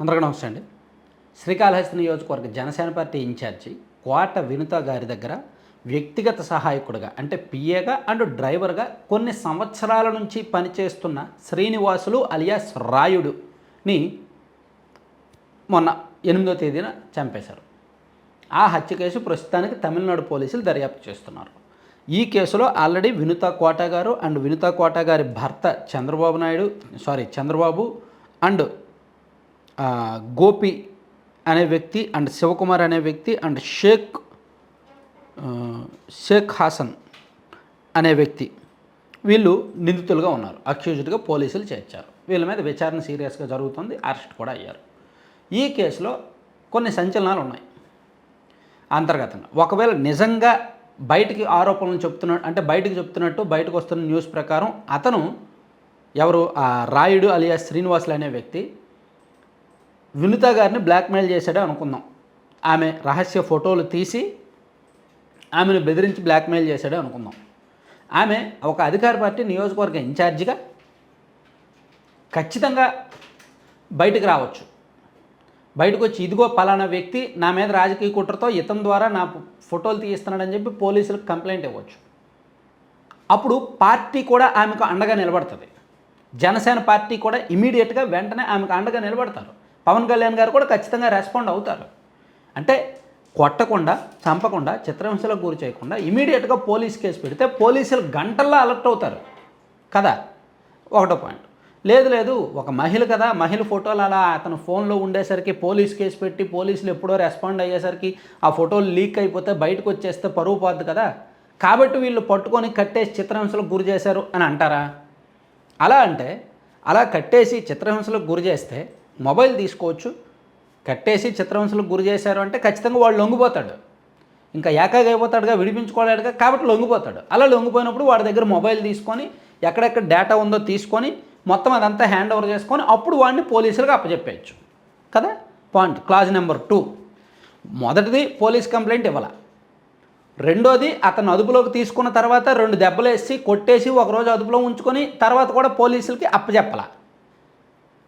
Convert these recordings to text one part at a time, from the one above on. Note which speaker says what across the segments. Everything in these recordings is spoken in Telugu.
Speaker 1: అందరికీ నమస్తే అండి. శ్రీకాళహస్తి నియోజకవర్గ జనసేన పార్టీ ఇన్ఛార్జి కోట వినుత గారి దగ్గర వ్యక్తిగత సహాయకుడిగా అంటే పిఏగా అండ్ డ్రైవర్గా కొన్ని సంవత్సరాల నుంచి పనిచేస్తున్న శ్రీనివాసులు అలియాస్ రాయుడుని మొన్న ఎనిమిదో తేదీన చంపేశారు. ఆ హత్య కేసు ప్రస్తుతానికి తమిళనాడు పోలీసులు దర్యాప్తు చేస్తున్నారు. ఈ కేసులో ఆల్రెడీ వినుత కోట గారు అండ్ వినుత కోట గారి భర్త చంద్రబాబు నాయుడు సారీ చంద్రబాబు అండ్ గోపి అనే వ్యక్తి అండ్ శివకుమార్ అనే వ్యక్తి అండ్ షేక్ షేక్ హాసన్ అనే వ్యక్తి. వీళ్ళు నిందితులుగా ఉన్నారు. అక్యూజ్డ్గా పోలీసులు చేర్చారు. వీళ్ళ మీద విచారణ సీరియస్గా జరుగుతుంది. అరెస్ట్ కూడా అయ్యారు. ఈ కేసులో కొన్ని సంచలనాలు ఉన్నాయి. అంతర్గతంగా. ఒకవేళ నిజంగా బయటికి ఆరోపణలు చెప్తున్నట్టు అంటే బయటికి చెప్తున్నట్టు బయటకు వస్తున్న న్యూస్ ప్రకారం అతను ఎవరు? ఆ రాయుడు అలియా శ్రీనివాసులు అనే వ్యక్తి వినుత గారిని బ్లాక్మెయిల్ చేశాడే అనుకుందాం. ఆమె రహస్య ఫోటోలు తీసి ఆమెను బెదిరించి బ్లాక్మెయిల్ చేశాడే అనుకుందాం. ఆమె ఒక అధికార పార్టీ నియోజకవర్గ ఇన్ఛార్జిగా ఖచ్చితంగా బయటకు రావచ్చు. బయటకు వచ్చి ఇదిగో పలానా వ్యక్తి నా మీద రాజకీయ కుట్రతో ఇతని ద్వారా నా ఫోటోలు తీయిస్తున్నాడని చెప్పి పోలీసులకు కంప్లైంట్ ఇవ్వచ్చు. అప్పుడు పార్టీ కూడా ఆమెకు అండగా నిలబడుతుంది. జనసేన పార్టీ కూడా ఇమీడియట్గా వెంటనే ఆమెకు అండగా నిలబడతారు. పవన్ కళ్యాణ్ గారు కూడా ఖచ్చితంగా రెస్పాండ్ అవుతారు. అంటే కొట్టకుండా చంపకుండా చిత్రహింసలకు గురి చేయకుండా ఇమీడియట్గా పోలీస్ కేసు పెడితే పోలీసులు గంటల్లో అలర్ట్ అవుతారు. కదా? ఒకటో పాయింట్ లేదు లేదు ఒక మహిళ కదా మహిళ ఫోటోలు అలా అతను ఫోన్లో ఉండేసరికి పోలీస్ కేసు పెట్టి పోలీసులు ఎప్పుడో రెస్పాండ్ అయ్యేసరికి ఆ ఫోటోలు లీక్ అయిపోతే బయటకు వచ్చేస్తే పరువు పోద్ది కదా? కాబట్టి వీళ్ళు పట్టుకొని కట్టేసి చిత్రహింసలకు గురి చేశారు అని అంటారా? అలా అంటే అలా కట్టేసి చిత్రహింసలకు గురి చేస్తే మొబైల్ తీసుకోవచ్చు. కట్టేసి చిత్రహింసలకు గురి చేశారు అంటే ఖచ్చితంగా వాడు లొంగిపోతాడు. ఇంకా ఏకాగా అయిపోతాడుగా విడిపించుకోలేడుగా కాబట్టి లొంగిపోతాడు. అలా లొంగిపోయినప్పుడు వాడి దగ్గర మొబైల్ తీసుకొని ఎక్కడెక్కడ డేటా ఉందో తీసుకొని మొత్తం అదంతా హ్యాండ్ ఓవర్ చేసుకొని అప్పుడు వాడిని పోలీసులకు అప్పచెప్పేయచ్చు. కదా? పాయింట్. Clause number two. మొదటిది పోలీస్ కంప్లైంట్ ఇవ్వాల. రెండోది అతను అదుపులోకి తీసుకున్న తర్వాత రెండు దెబ్బలు వేసి కొట్టేసి ఒకరోజు అదుపులో ఉంచుకొని తర్వాత కూడా పోలీసులకి అప్పచెప్పాల.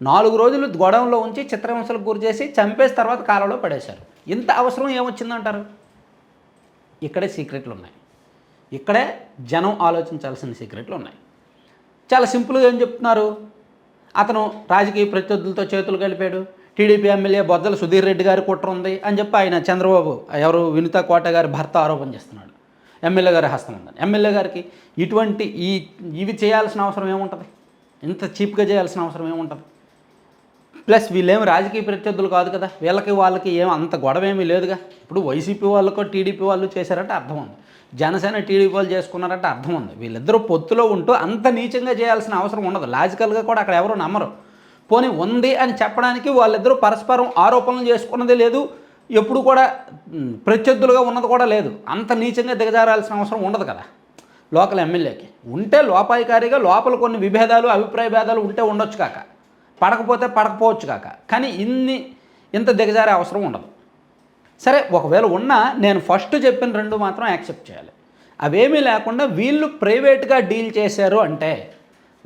Speaker 1: నాలుగు రోజులు గొడవంలో ఉంచి చిత్రహింసలకు గురి చేసి చంపేసి తర్వాత కాలంలో పడేశారు. ఇంత అవసరం ఏమొచ్చిందంటారు? ఇక్కడే సీక్రెట్లు ఉన్నాయి ఇక్కడే జనం ఆలోచించాల్సిన సీక్రెట్లు ఉన్నాయి చాలా సింపుల్గా ఏం చెప్తున్నారు? అతను రాజకీయ ప్రత్యర్థులతో చేతులు కలిపాడు. టీడీపీ ఎమ్మెల్యే బొద్దల సుధీర్ రెడ్డి గారి కుట్ర ఉంది అని చెప్పి ఆయన చంద్రబాబు ఎవరు వినితా కోట గారి భర్త ఆరోపణ చేస్తున్నాడు. ఎమ్మెల్యే గారి హస్తం ఉందని. ఎమ్మెల్యే గారికి ఇటువంటి ఈ ఇవి చేయాల్సిన అవసరం ఏముంటుంది? ఇంత చీప్గా చేయాల్సిన అవసరం ఏముంటుంది? ప్లస్ వీళ్ళేం రాజకీయ ప్రత్యర్థులు కాదు కదా వీళ్ళకి వాళ్ళకి ఏం అంత గొడవ ఏమీ లేదుగా. ఇప్పుడు వైసీపీ వాళ్ళకో టీడీపీ వాళ్ళు చేశారంటే అర్థం ఉంది. జనసేన టీడీపీ వాళ్ళు చేసుకున్నారంటే అర్థం ఉంది. వీళ్ళిద్దరూ పొత్తులో ఉంటూ అంత నీచంగా చేయాల్సిన అవసరం ఉండదు. లాజికల్గా కూడా అక్కడ ఎవరు నమ్మరు. పోనీ ఉంది అని చెప్పడానికి వాళ్ళిద్దరూ పరస్పరం ఆరోపణలు చేసుకున్నది లేదు. ఎప్పుడు కూడా ప్రత్యర్థులుగా ఉన్నది కూడా లేదు. అంత నీచంగా దిగజారాల్సిన అవసరం ఉండదు కదా లోకల్ ఎమ్మెల్యేకి. ఉంటే లోపాయికారిగా లోపల కొన్ని విభేదాలు అభిప్రాయ భేదాలు ఉంటే ఉండొచ్చు కాక. పడకపోతే పడకపోవచ్చు కాక. కానీ ఇన్ని ఇంత దిగజారే అవసరం ఉండదు. సరే ఒకవేళ ఉన్నా నేను ఫస్ట్ చెప్పిన రెండు మాత్రం యాక్సెప్ట్ చేయాలి. అవేమీ లేకుండా వీళ్ళు ప్రైవేట్గా డీల్ చేశారు అంటే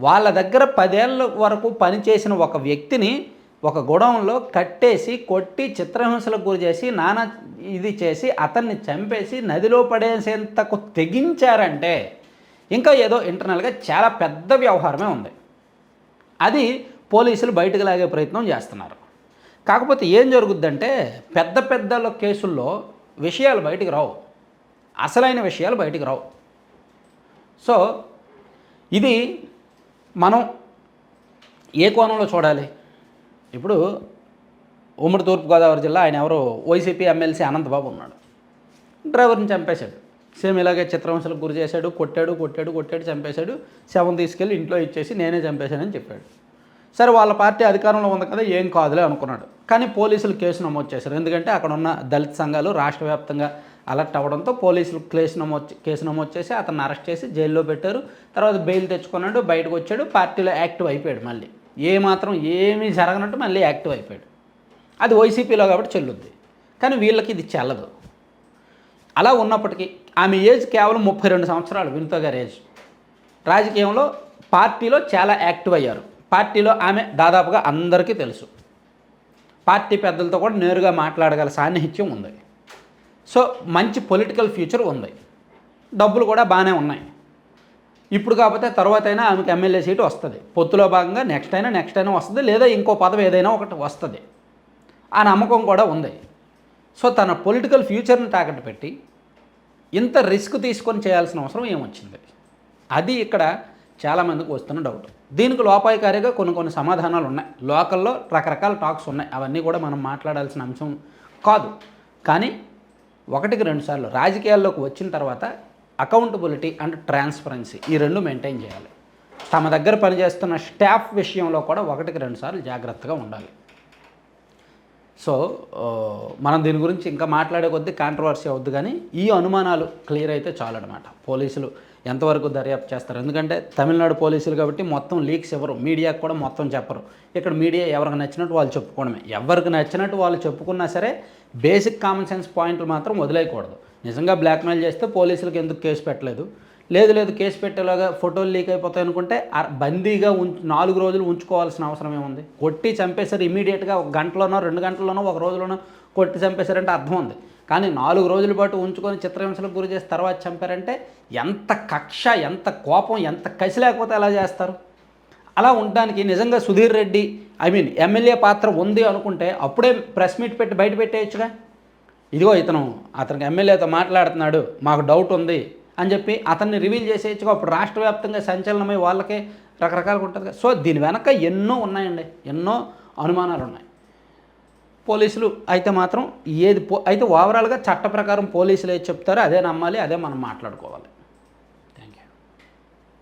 Speaker 1: వాళ్ళ దగ్గర పదేళ్ళ వరకు పనిచేసిన ఒక వ్యక్తిని ఒక గొడవంలో కట్టేసి కొట్టి చిత్రహింసలకు గురి చేసి నానా ఇది చేసి అతన్ని చంపేసి నదిలో పడేసేంతకు తెగించారంటే ఇంకా ఏదో ఇంటర్నల్గా చాలా పెద్ద వ్యవహారమే ఉంది. అది పోలీసులు బయటకు లాగే ప్రయత్నం చేస్తున్నారు. కాకపోతే ఏం జరుగుద్దంటే పెద్ద పెద్ద కేసుల్లో విషయాలు బయటకు రావు. అసలైన విషయాలు బయటకు రావు. సో ఇది మనం ఏ కోణంలో చూడాలి? ఇప్పుడు ఉమ్మడి తూర్పుగోదావరి జిల్లా ఆయన ఎవరో? వైసీపీ ఎమ్మెల్సీ అనంతబాబు ఉన్నాడు. డ్రైవర్ని చంపేశాడు. సేమ్ ఇలాగే చిత్రహింసలకు గురి చేశాడు కొట్టాడు కొట్టాడు కొట్టాడు చంపేశాడు. శవం తీసుకెళ్ళి ఇంట్లో ఇచ్చేసి నేనే చంపేశానని చెప్పాడు. సరే వాళ్ళ పార్టీ అధికారంలో ఉంది కదా ఏం కాదులే అనుకున్నాడు. కానీ పోలీసులు కేసు నమోదు చేశారు. ఎందుకంటే అక్కడ ఉన్న దళిత సంఘాలు రాష్ట్ర వ్యాప్తంగా అలర్ట్ అవ్వడంతో పోలీసులు కేసు నమోదు కేసు నమోదు చేసి అతన్ని అరెస్ట్ చేసి జైల్లో పెట్టారు. తర్వాత బెయిల్ తెచ్చుకున్నాడు బయటకు వచ్చాడు పార్టీలో యాక్టివ్ అయిపోయాడు మళ్ళీ. ఏ మాత్రం ఏమీ జరగనట్టు మళ్ళీ యాక్టివ్ అయిపోయాడు. అది వైసీపీలో కాబట్టి చెల్లుద్ది. కానీ వీళ్ళకి ఇది చెల్లదు. అలా ఉన్నప్పటికీ ఆమె ఏజ్ కేవలం ముప్పై రెండు సంవత్సరాలు వినుత గారి ఏజ్. రాజకీయంలో పార్టీలో చాలా యాక్టివ్ అయ్యారు. పార్టీలో ఆమె దాదాపుగా అందరికీ తెలుసు. పార్టీ పెద్దలతో కూడా నేరుగా మాట్లాడగల సాన్నిహిత్యం ఉంది. సో మంచి పొలిటికల్ ఫ్యూచర్ ఉంది. డబ్బులు కూడా బాగానే ఉన్నాయి. ఇప్పుడు కాకపోతే తర్వాత అయినా ఆమెకు ఎమ్మెల్యే సీటు వస్తుంది. పొత్తులో భాగంగా నెక్స్ట్ అయినా నెక్స్ట్ అయినా వస్తుంది లేదా ఇంకో పదవి ఏదైనా ఒకటి వస్తుంది. ఆ నమ్మకం కూడా ఉంది. సో తన పొలిటికల్ ఫ్యూచర్ని తాకట్టు పెట్టి ఇంత రిస్క్ తీసుకొని చేయాల్సిన అవసరం ఏమొచ్చింది? అది ఇక్కడ చాలామందికి వస్తున్న డౌట్ దీనికి లోపాయికారిగా కొన్ని కొన్ని సమాధానాలు ఉన్నాయి. లోకల్లో రకరకాల టాక్స్ ఉన్నాయి. అవన్నీ కూడా మనం మాట్లాడాల్సిన అంశం కాదు. కానీ ఒకటికి రెండు సార్లు రాజకీయాల్లోకి వచ్చిన తర్వాత అకౌంటబిలిటీ అండ్ ట్రాన్స్పరెన్సీ ఈ రెండు మెయింటైన్ చేయాలి. తమ దగ్గర పనిచేస్తున్న స్టాఫ్ విషయంలో కూడా ఒకటికి రెండు సార్లు జాగ్రత్తగా ఉండాలి. సో మనం దీని గురించి ఇంకా మాట్లాడే కొద్దీ కాంట్రవర్సీ అవుద్ది కానీ ఈ అనుమానాలు క్లియర్ అయితే చాలన్నమాట పోలీసులు ఎంతవరకు దర్యాప్తు చేస్తారు? ఎందుకంటే తమిళనాడు పోలీసులు కాబట్టి మొత్తం లీక్స్ ఎవరు? మీడియాకు కూడా మొత్తం చెప్పరు. ఇక్కడ మీడియా ఎవరికి నచ్చినట్టు వాళ్ళు చెప్పుకోవడమే. ఎవరికి నచ్చినట్టు వాళ్ళు చెప్పుకున్నా సరే బేసిక్ కామన్ సెన్స్ పాయింట్లు మాత్రం వదిలేయకూడదు. నిజంగా బ్లాక్మెయిల్ చేస్తే పోలీసులకు ఎందుకు కేసు పెట్టలేదు? లేదు లేదు కేసు పెట్టేలాగా ఫోటోలు లీక్ అయిపోతాయి అనుకుంటే బందీగా ఉంచు నాలుగు రోజులు ఉంచుకోవాల్సిన అవసరం ఏముంది? కొట్టి చంపేశారు ఇమీడియట్గా ఒక గంటలోనో రెండు గంటల్లోనో ఒక రోజులోనో కొట్టి చంపేశారంటే అర్థం ఉంది. కానీ నాలుగు రోజుల పాటు ఉంచుకొని చిత్రహింసలకు గురి చేసి తర్వాత చంపారంటే ఎంత కక్ష ఎంత కోపం ఎంత కసి లేకపోతే ఎలా చేస్తారు? అలా ఉండడానికి నిజంగా Sudheer Reddy I mean MLA పాత్ర ఉంది అనుకుంటే అప్పుడే ప్రెస్ మీట్ పెట్టి బయట పెట్టేయచ్చుగా? ఇదిగో ఇతను అతనికి ఎమ్మెల్యేతో మాట్లాడుతున్నాడు మాకు డౌట్ ఉంది అని చెప్పి అతన్ని రివీల్ చేసేయచ్చుగా. అప్పుడు రాష్ట్ర వ్యాప్తంగా సంచలనమై వాళ్ళకే రకరకాలుగా ఉంటుంది కదా. సో దీని వెనక ఎన్నో ఉన్నాయండి. ఎన్నో అనుమానాలు ఉన్నాయి పోలీసులు అయితే మాత్రం ఏది పో అయితే ఓవరాల్గా చట్ట ప్రకారం పోలీసులు ఏది చెప్తారో అదే నమ్మాలి అదే మనం మాట్లాడుకోవాలి.